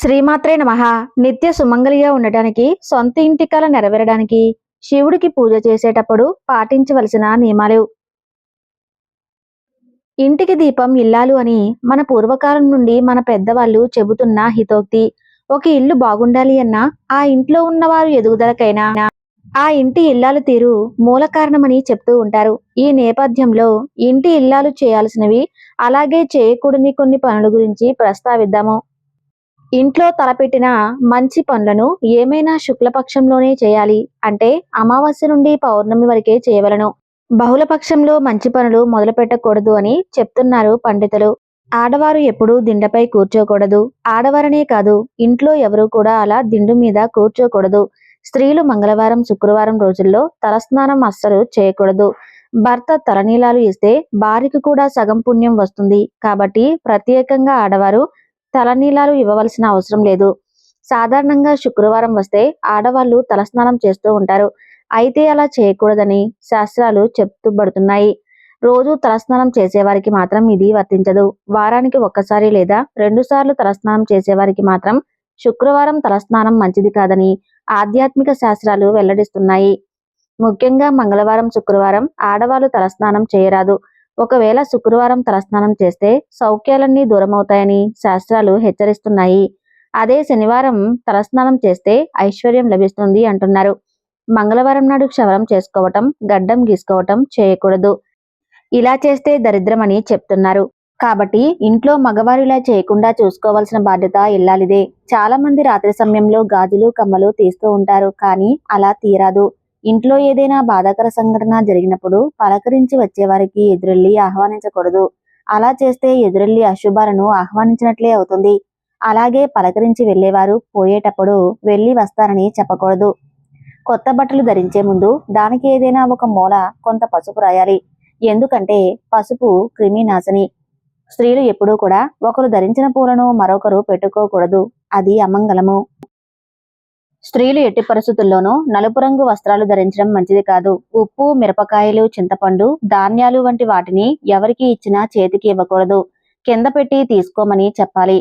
శ్రీమాత్రే నమః. నిత్య సుమంగలిగా ఉండటానికి సొంత ఇంటి కల నెరవేరడానికి శివుడికి పూజ చేసేటప్పుడు పాటించవలసిన నియమాలు ఇంటికి దీపం ఇల్లాలు అని మన పూర్వకాలం నుండి మన పెద్దవాళ్ళు చెబుతున్న హితోక్తి ఒక ఇల్లు బాగుండాలి అన్నా ఆ ఇంట్లో ఉన్నవారు ఎదుగుదలకైనా ఆ ఇంటి ఇల్లాలు తీరు మూల కారణమని చెప్తూ ఉంటారు. ఈ నేపథ్యంలో ఇంటి ఇల్లాలు చేయాల్సినవి అలాగే చేయకూడని కొన్ని పనుల గురించి ప్రస్తావిద్దాము. ఇంట్లో తలపెట్టిన మంచి పనులను ఏమైనా శుక్లపక్షంలోనే చేయాలి అంటే అమావాస్య నుండి పౌర్ణమి వరకే చేయవలను. బహుళపక్షంలో మంచి పనులు మొదలు పెట్టకూడదు అని చెప్తున్నారు పండితులు. ఆడవారు ఎప్పుడూ దిండపై కూర్చోకూడదు. ఆడవారనే కాదు ఇంట్లో ఎవరు కూడా అలా దిండు మీద కూర్చోకూడదు. స్త్రీలు మంగళవారం శుక్రవారం రోజుల్లో తలస్నానం అస్సలు చేయకూడదు. భర్త తలనీలాలు ఇస్తే భార్యకు కూడా సగం పుణ్యం వస్తుంది. కాబట్టి ప్రత్యేకంగా ఆడవారు తలనీలాలు ఇవ్వవలసిన అవసరం లేదు. సాధారణంగా శుక్రవారం వస్తే ఆడవాళ్ళు తలస్నానం చేస్తూ ఉంటారు. అయితే అలా చేయకూడదని శాస్త్రాలు చెప్తుబడుతున్నాయి. రోజు తలస్నానం చేసేవారికి మాత్రం ఇది వర్తించదు. వారానికి ఒక్కసారి లేదా రెండు సార్లు తలస్నానం చేసేవారికి మాత్రం శుక్రవారం తలస్నానం మంచిది కాదని ఆధ్యాత్మిక శాస్త్రాలు వెల్లడిస్తున్నాయి. ముఖ్యంగా మంగళవారం శుక్రవారం ఆడవాళ్ళు తలస్నానం చేయరాదు. ఒకవేళ శుక్రవారం తలస్నానం చేస్తే సౌఖ్యాలన్నీ దూరమవుతాయని శాస్త్రాలు హెచ్చరిస్తున్నాయి. అదే శనివారం తలస్నానం చేస్తే ఐశ్వర్యం లభిస్తుంది అంటున్నారు. మంగళవారం నాడు క్షవరం చేసుకోవటం గడ్డం గీసుకోవటం చేయకూడదు. ఇలా చేస్తే దరిద్రమని చెప్తున్నారు. కాబట్టి ఇంట్లో మగవారు ఇలా చేయకుండా చూసుకోవాల్సిన బాధ్యత ఇల్లాలిదే. చాలా మంది రాత్రి సమయంలో గాజులు కమ్మలు తీస్తూ ఉంటారు కానీ అలా తీరాదు ఇంట్లో ఏదైనా బాధాకర సంఘటన జరిగినప్పుడు పలకరించి వచ్చేవారికి ఎదురెళ్ళి ఆహ్వానించకూడదు. అలా చేస్తే ఎదురెళ్ళి అశుభాలను ఆహ్వానించినట్లే అవుతుంది. అలాగే పలకరించి వెళ్ళేవారు పోయేటప్పుడు వెళ్ళి వస్తారని చెప్పకూడదు. కొత్త బట్టలు ధరించే ముందు దానికి ఏదైనా ఒక మూల కొంత పసుపు రాయాలి. ఎందుకంటే పసుపు క్రిమినాశని. స్త్రీలు ఎప్పుడూ కూడా ఒకరు ధరించిన పూలను మరొకరు పెట్టుకోకూడదు. అది అమంగళము. స్త్రీలు ఎట్టి పరిస్థితుల్లోనూ నలుపు రంగు వస్త్రాలు ధరించడం మంచిది కాదు. ఉప్పు మిరపకాయలు చింతపండు ధాన్యాలు వంటి వాటిని ఎవరికి ఇచ్చినా చేతికి ఇవ్వకూడదు. కింద పెట్టి తీసుకోమని చెప్పాలి.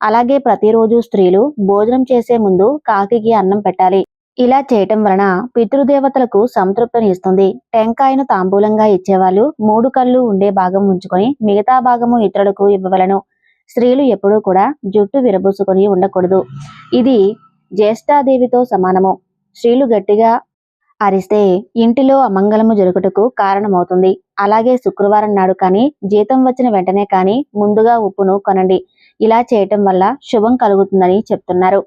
అలాగే ప్రతిరోజు స్త్రీలు భోజనం చేసే ముందు కాకికి అన్నం పెట్టాలి. ఇలా చేయటం వలన పితృదేవతలకు సంతృప్తిని ఇస్తుంది టెంకాయను తాంబూలంగా ఇచ్చేవాళ్ళు మూడు కళ్ళు ఉండే భాగం ఉంచుకొని మిగతా భాగము ఇతరులకు ఇవ్వవలను. స్త్రీలు ఎప్పుడూ కూడా జుట్టు విరబూసుకొని ఉండకూడదు. ఇది జ్యేష్ఠాదేవితో సమానము. స్త్రీలు గట్టిగా అరిస్తే ఇంటిలో అమంగళము జరుగుటకు కారణమవుతుంది. అలాగే శుక్రవారం నాడు కానీ జీతం వచ్చిన వెంటనే కానీ ముందుగా ఉప్పును కొనండి. ఇలా చేయటం వల్ల శుభం కలుగుతుందని చెప్తున్నారు.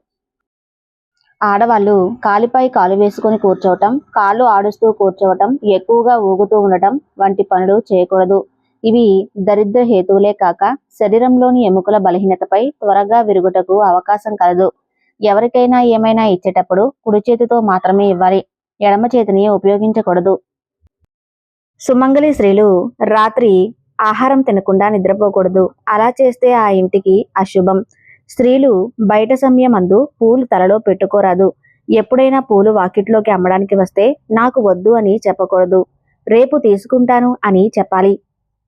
ఆడవాళ్ళు కాలిపై కాలు వేసుకొని కూర్చోవటం కాళ్ళు ఆడుస్తూ కూర్చోవటం ఎక్కువగా ఊగుతూ ఉండటం వంటి పనులు చేయకూడదు. ఇవి దరిద్ర హేతువులే కాక శరీరంలోని ఎముకల బలహీనతపై త్వరగా విరుగుటకు అవకాశం కలదు. ఎవరికైనా ఏమైనా ఇచ్చేటప్పుడు కుడి చేతితో మాత్రమే ఇవ్వాలి. ఎడమ చేతిని ఉపయోగించకూడదు. సుమంగళి స్త్రీలు రాత్రి ఆహారం తినకుండా నిద్రపోకూడదు. అలా చేస్తే ఆ ఇంటికి అశుభం. స్త్రీలు బయట సమయం అందు పూలు తలలో పెట్టుకోరాదు. ఎప్పుడైనా పూలు వాకిట్లోకి అమ్మడానికి వస్తే నాకు వద్దు అని చెప్పకూడదు. రేపు తీసుకుంటాను అని చెప్పాలి.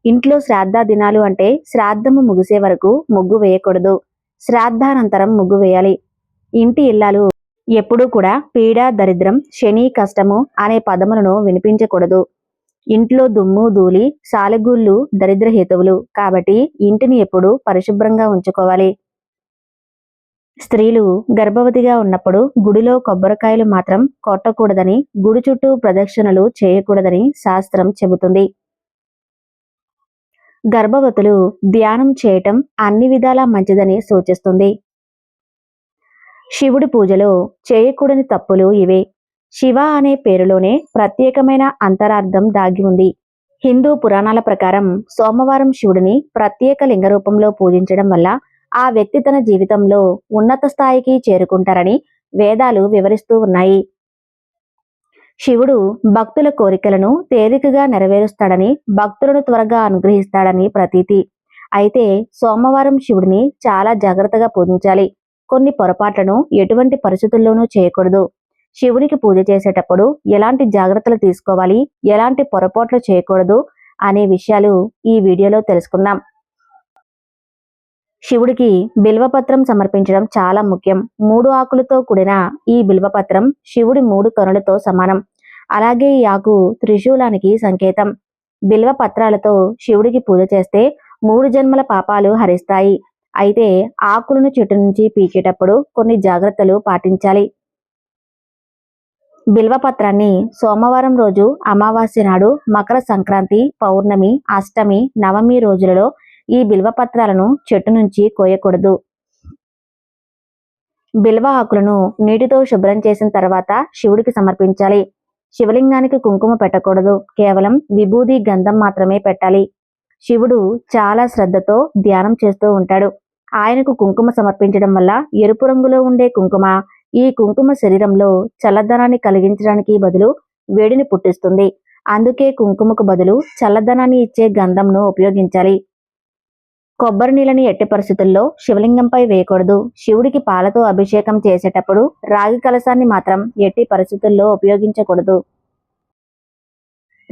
ఇంట్లో శ్రాద్ధ దినాలు అంటే శ్రాద్ధము ముగిసే వరకు ముగ్గు వేయకూడదు. శ్రాద్ధానంతరం ముగ్గు వేయాలి. ఇంటి ఇల్లాలు ఎప్పుడూ కూడా పీడ దరిద్రం శని కష్టము అనే పదములను వినిపించకూడదు. ఇంట్లో దుమ్ము ధూళి సాలెగూళ్ళు దరిద్ర హేతువులు కాబట్టి ఇంటిని ఎప్పుడూ పరిశుభ్రంగా ఉంచుకోవాలి. స్త్రీలు గర్భవతిగా ఉన్నప్పుడు గుడిలో కొబ్బరికాయలు మాత్రం కొట్టకూడదని గుడి చుట్టూ ప్రదక్షిణలు చేయకూడదని శాస్త్రం చెబుతుంది. గర్భవతులు ధ్యానం చేయటం అన్ని విధాలా మంచిదని సూచిస్తుంది. శివుడి పూజలో చేయకూడని తప్పులు ఇవే. శివ అనే పేరులోనే ప్రత్యేకమైన అంతరార్థం దాగి ఉంది. హిందూ పురాణాల ప్రకారం సోమవారం శివుడిని ప్రత్యేక లింగ రూపంలో పూజించడం వల్ల ఆ వ్యక్తి తన జీవితంలో ఉన్నత స్థాయికి చేరుకుంటారని వేదాలు వివరిస్తూ ఉన్నాయి. శివుడు భక్తుల కోరికలను తేలికగా నెరవేరుస్తాడని భక్తులను త్వరగా అనుగ్రహిస్తాడని ప్రతీతి. అయితే సోమవారం శివుడిని చాలా జాగ్రత్తగా పూజించాలి. కొన్ని పొరపాట్లను ఎటువంటి పరిస్థితుల్లోనూ చేయకూడదు. శివునికి పూజ చేసేటప్పుడు ఎలాంటి జాగ్రత్తలు తీసుకోవాలి? ఎలాంటి పొరపాట్లు చేయకూడదు? అనే విషయాలు ఈ వీడియోలో తెలుసుకుందాం. శివుడికి బిల్వపత్రం సమర్పించడం చాలా ముఖ్యం. మూడు ఆకులతో కూడిన ఈ బిల్వపత్రం శివుడి మూడు కనులతో సమానం. అలాగే ఈ ఆకు త్రిశూలానికి సంకేతం. బిల్వ పత్రాలతో శివుడికి పూజ చేస్తే మూడు జన్మల పాపాలు హరిస్తాయి. అయితే ఆకులను చెట్టు నుంచి పీకేటప్పుడు కొన్ని జాగ్రత్తలు పాటించాలి. బిల్వపత్రాన్ని సోమవారం రోజు అమావాస్య నాడు మకర సంక్రాంతి పౌర్ణమి అష్టమి నవమి రోజులలో ఈ బిల్వపత్రాలను చెట్టు నుంచి కోయకూడదు. బిల్వ ఆకులను నీటితో శుభ్రం చేసిన తర్వాత శివుడికి సమర్పించాలి. శివలింగానికి కుంకుమ పెట్టకూడదు. కేవలం విభూది గంధం మాత్రమే పెట్టాలి. శివుడు చాలా శ్రద్ధతో ధ్యానం చేస్తూ ఉంటాడు. ఆయనకు కుంకుమ సమర్పించడం వల్ల ఎరుపు రంగులో ఉండే కుంకుమ ఈ కుంకుమ శరీరంలో చల్లదనాన్ని కలిగించడానికి బదులు వేడిని పుట్టిస్తుంది. అందుకే కుంకుమకు బదులు చల్లదనాన్ని ఇచ్చే గంధంను ఉపయోగించాలి. కొబ్బరి నీళ్ళని ఎట్టి పరిస్థితుల్లో శివలింగంపై వేయకూడదు. శివుడికి పాలతో అభిషేకం చేసేటప్పుడు రాగి కలశాన్ని మాత్రం ఎట్టి పరిస్థితుల్లో ఉపయోగించకూడదు.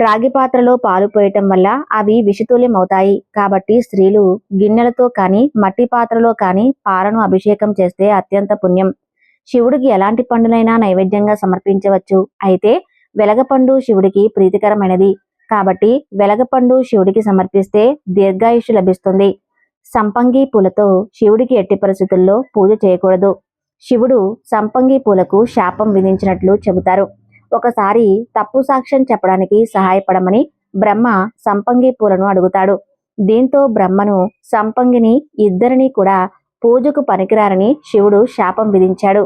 రాగి పాత్రలో పాలు పోయటం వల్ల అవి విషతుల్యం అవుతాయి కాబట్టి స్త్రీలు గిన్నెలతో కానీ మట్టి పాత్రలో కానీ పాలను అభిషేకం చేస్తే అత్యంత పుణ్యం. శివుడికి ఎలాంటి పండునైనా నైవేద్యంగా సమర్పించవచ్చు. అయితే వెలగపండు శివుడికి ప్రీతికరమైనది. కాబట్టి వెలగపండు శివుడికి సమర్పిస్తే దీర్ఘాయుషు లభిస్తుంది. సంపంగి పూలతో శివుడికి ఎట్టి పరిస్థితుల్లో పూజ చేయకూడదు. శివుడు సంపంగి పూలకు శాపం విధించినట్లు చెబుతారు. ఒకసారి తప్పు సాక్ష్యం చెప్పడానికి సహాయపడమని బ్రహ్మ సంపంగి పూలను అడుగుతాడు. దీంతో బ్రహ్మను సంపంగిని ఇద్దరిని కూడా పూజకు పనికిరారని శివుడు శాపం విధించాడు.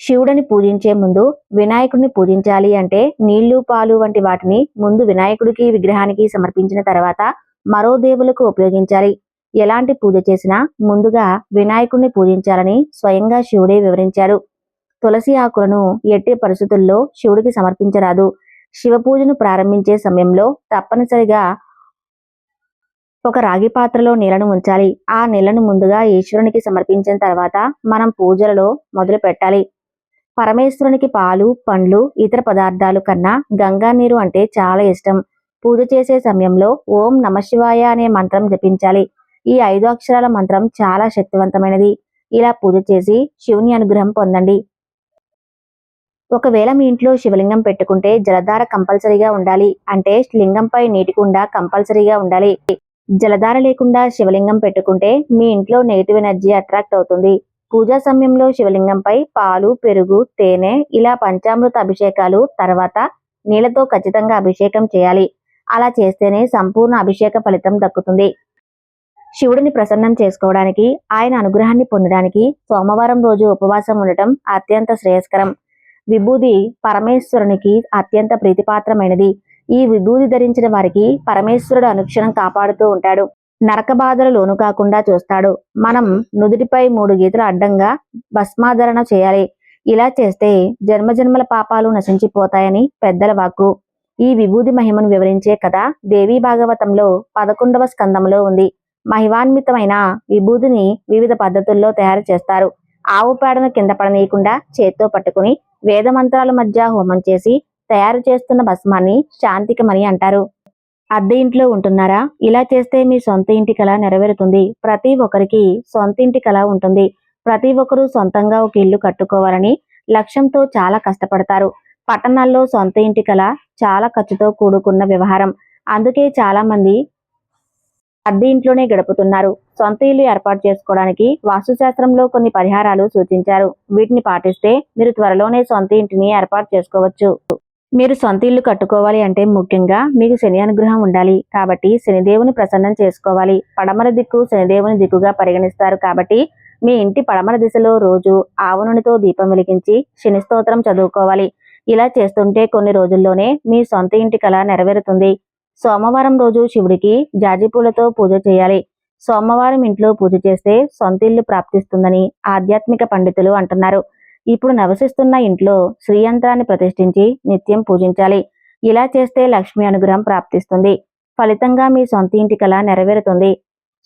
శివుడిని పూజించే ముందు వినాయకుడిని పూజించాలి అంటే నీళ్ళు పాలు వంటి వాటిని ముందు వినాయకుడికి విగ్రహానికి సమర్పించిన తర్వాత మరో దేవులకు ఉపయోగించాలి. ఎలాంటి పూజ చేసినా ముందుగా వినాయకుడిని పూజించాలని స్వయంగా శివుడే వివరించాడు. తులసి ఆకులను ఎట్టి పరిస్థితుల్లో శివుడికి సమర్పించరాదు. శివ పూజను ప్రారంభించే సమయంలో తప్పనిసరిగా ఒక రాగి పాత్రలో నీళ్ళను ఉంచాలి. ఆ నీళ్ళను ముందుగా ఈశ్వరునికి సమర్పించిన తర్వాత మనం పూజలలో మొదలు పెట్టాలి. పరమేశ్వరునికి పాలు పండ్లు ఇతర పదార్థాలు కన్నా గంగా నీరు అంటే చాలా ఇష్టం. పూజ చేసే సమయంలో ఓం నమశివాయ అనే మంత్రం జపించాలి. ఈ ఐదు అక్షరాల మంత్రం చాలా శక్తివంతమైనది. ఇలా పూజ చేసి శివుని అనుగ్రహం పొందండి. ఒకవేళ మీ ఇంట్లో శివలింగం పెట్టుకుంటే జలధార కంపల్సరీగా ఉండాలి. అంటే లింగంపై నీటికుండ కంపల్సరీగా ఉండాలి. జలధార లేకుండా శివలింగం పెట్టుకుంటే మీ ఇంట్లో నెగిటివ్ ఎనర్జీ అట్రాక్ట్ అవుతుంది. పూజా సమయంలో శివలింగంపై పాలు పెరుగు తేనె ఇలా పంచామృత అభిషేకాలు తర్వాత నీళ్ళతో ఖచ్చితంగా అభిషేకం చేయాలి. అలా చేస్తేనే సంపూర్ణ అభిషేక ఫలితం దక్కుతుంది. శివుడిని ప్రసన్నం చేసుకోవడానికి ఆయన అనుగ్రహాన్ని పొందడానికి సోమవారం రోజు ఉపవాసం ఉండటం అత్యంత శ్రేయస్కరం. విభూది పరమేశ్వరునికి అత్యంత ప్రీతిపాత్రమైనది. ఈ విభూది ధరించిన వారికి పరమేశ్వరుడు అనుక్షణం కాపాడుతూ ఉంటాడు. నరక బాధలు లోను కాకుండా చూస్తాడు. మనం నుదుటిపై మూడు గీతలు అడ్డంగా భస్మాధరణ చేయాలి. ఇలా చేస్తే జన్మజన్మల పాపాలు నశించిపోతాయని పెద్దల వాక్కు. ఈ విభూది మహిమను వివరించే కథ దేవీ భాగవతంలో పదకొండవ స్కందంలో ఉంది. మహిమాన్వితమైన విభూదిని వివిధ పద్ధతుల్లో తయారు చేస్తారు. ఆవు పేడను కింద పడనీయకుండా చేత్తో పట్టుకుని వేద మంత్రాల మధ్య హోమం చేసి తయారు చేస్తున్న భస్మాన్ని శాంతికమని అంటారు. అద్దె ఇంట్లో ఉంటున్నారా? ఇలా చేస్తే మీ సొంత ఇంటి కళ నెరవేరుతుంది. ప్రతి ఒక్కరికి సొంత ఇంటి కళ ఉంటుంది. ప్రతి ఒక్కరూ సొంతంగా ఒక ఇల్లు కట్టుకోవాలని లక్ష్యంతో చాలా కష్టపడతారు. పట్టణాల్లో సొంత ఇంటి కళ చాలా ఖర్చుతో కూడుకున్న వ్యవహారం. అందుకే చాలా మంది అద్దె ఇంట్లోనే గడుపుతున్నారు. సొంత ఇల్లు ఏర్పాటు చేసుకోవడానికి వాస్తుశాస్త్రంలో కొన్ని పరిహారాలు సూచించారు. వీటిని పాటిస్తే మీరు త్వరలోనే సొంత ఇంటిని ఏర్పాటు చేసుకోవచ్చు. మీరు సొంత ఇల్లు కట్టుకోవాలి అంటే ముఖ్యంగా మీకు శని అనుగ్రహం ఉండాలి. కాబట్టి శనిదేవుని ప్రసన్నం చేసుకోవాలి. పడమర దిక్కు శనిదేవుని దిక్కుగా పరిగణిస్తారు కాబట్టి మీ ఇంటి పడమర దిశలో రోజు ఆవనునితో దీపం వెలిగించి శని స్తోత్రం చదువుకోవాలి. ఇలా చేస్తుంటే కొన్ని రోజుల్లోనే మీ సొంత ఇంటి కళ నెరవేరుతుంది. సోమవారం రోజు శివుడికి జాజి పూలతో పూజ చేయాలి. సోమవారం ఇంట్లో పూజ చేస్తే సొంత ఇల్లు ప్రాప్తిస్తుందని ఆధ్యాత్మిక పండితులు అంటున్నారు. ఇప్పుడు నివసిస్తున్న ఇంట్లో శ్రీయంత్రాన్ని ప్రతిష్ఠించి నిత్యం పూజించాలి. ఇలా చేస్తే లక్ష్మి అనుగ్రహం ప్రాప్తిస్తుంది. ఫలితంగా మీ సొంత ఇంటి కళ నెరవేరుతుంది.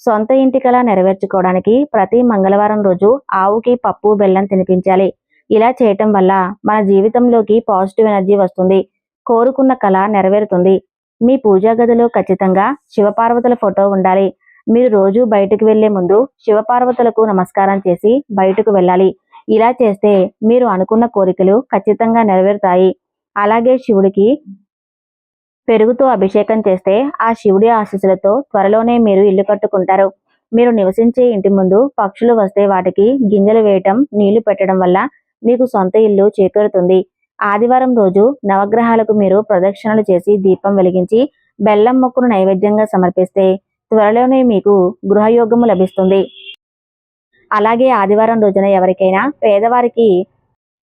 సొంత ఇంటి కళ నెరవేర్చుకోవడానికి ప్రతి మంగళవారం రోజు ఆవుకి పప్పు బెల్లం తినిపించాలి. ఇలా చేయటం వల్ల మన జీవితంలోకి పాజిటివ్ ఎనర్జీ వస్తుంది. కోరుకున్న కళ నెరవేరుతుంది. మీ పూజా గదిలో ఖచ్చితంగా శివపార్వతుల ఫోటో ఉండాలి. మీరు రోజు బయటకు వెళ్ళే ముందు శివపార్వతులకు నమస్కారం చేసి బయటకు వెళ్ళాలి. ఇలా చేస్తే మీరు అనుకున్న కోరికలు ఖచ్చితంగా నెరవేరుతాయి. అలాగే శివుడికి పెరుగుతో అభిషేకం చేస్తే ఆ శివుడి ఆశీస్సులతో త్వరలోనే మీరు ఇల్లు కట్టుకుంటారు. మీరు నివసించే ఇంటి ముందు పక్షులు వస్తే వాటికి గింజలు వేయటం నీళ్ళు పెట్టడం వల్ల మీకు సొంత ఇల్లు చేకూరుతుంది. ఆదివారం రోజు నవగ్రహాలకు మీరు ప్రదక్షిణలు చేసి దీపం వెలిగించి బెల్లం మొక్కును నైవేద్యంగా సమర్పిస్తే త్వరలోనే మీకు గృహయోగము లభిస్తుంది. అలాగే ఆదివారం రోజున ఎవరికైనా పేదవారికి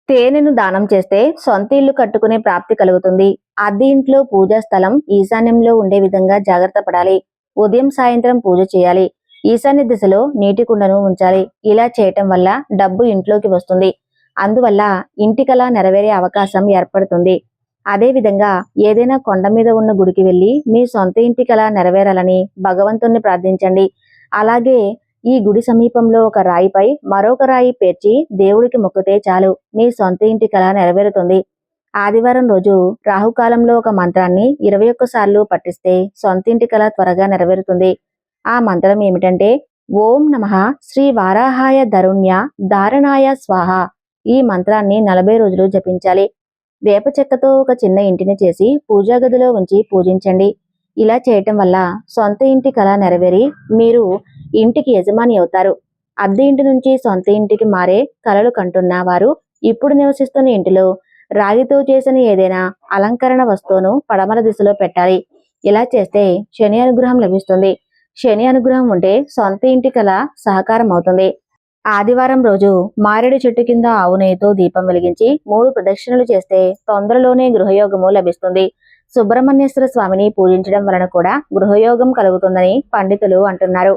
తేనెను దానం చేస్తే సొంత ఇల్లు కట్టుకునే ప్రాప్తి కలుగుతుంది. అద్దె ఇంట్లో పూజా స్థలం ఈశాన్యంలో ఉండే విధంగా జాగ్రత్త పడాలి. ఉదయం సాయంత్రం పూజ చేయాలి. ఈశాన్య దిశలో నీటి కుండను ఉంచాలి. ఇలా చేయటం వల్ల డబ్బు ఇంట్లోకి వస్తుంది. అందువల్ల ఇంటి కళ నెరవేరే అవకాశం ఏర్పడుతుంది. అదేవిధంగా ఏదైనా కొండ మీద ఉన్న గుడికి వెళ్ళి మీ సొంత ఇంటి కళ నెరవేరాలని భగవంతుణ్ణి ప్రార్థించండి. అలాగే ఈ గుడి సమీపంలో ఒక రాయిపై మరొక రాయి పేర్చి దేవుడికి మొక్కితే చాలు మీ సొంత ఇంటి కళ నెరవేరుతుంది. ఆదివారం రోజు రాహుకాలంలో ఒక మంత్రాన్ని ఇరవై సార్లు పఠిస్తే సొంత ఇంటి కళ త్వరగా నెరవేరుతుంది. ఆ మంత్రం ఏమిటంటే ఓం నమః శ్రీ వారాహాయ ధరుణ్య దారణాయ స్వాహ. ఈ మంత్రాన్ని నలభై రోజులు జపించాలి. వేప చెక్కతో ఒక చిన్న ఇంటిని చేసి పూజా గదిలో ఉంచి పూజించండి. ఇలా చేయటం వల్ల సొంత ఇంటి కళ నెరవేరి మీరు ఇంటికి యజమాని అవుతారు. అద్దె ఇంటి నుంచి సొంత ఇంటికి మారే కళలు కంటున్న వారు ఇప్పుడు నివసిస్తున్న ఇంటిలో రాగితో చేసిన ఏదైనా అలంకరణ వస్తువును పడమర దిశలో పెట్టాలి. ఇలా చేస్తే శని అనుగ్రహం లభిస్తుంది. శని అనుగ్రహం ఉంటే సొంత ఇంటి కళ సహకారం అవుతుంది. ఆదివారం రోజు మారేడు చెట్టు కింద ఆవు దీపం వెలిగించి మూడు ప్రదక్షిణలు చేస్తే తొందరలోనే గృహయోగము లభిస్తుంది. సుబ్రహ్మణ్యేశ్వర స్వామిని పూజించడం వలన కూడా గృహయోగం కలుగుతుందని పండితులు అంటున్నారు.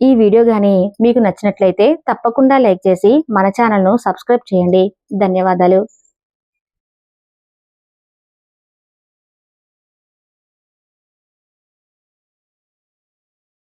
ఈ వీడియో గాని మీకు నచ్చినట్లయితే తప్పకుండా లైక్ చేసి మన ఛానల్ను సబ్స్క్రైబ్ చేయండి. ధన్యవాదాలు.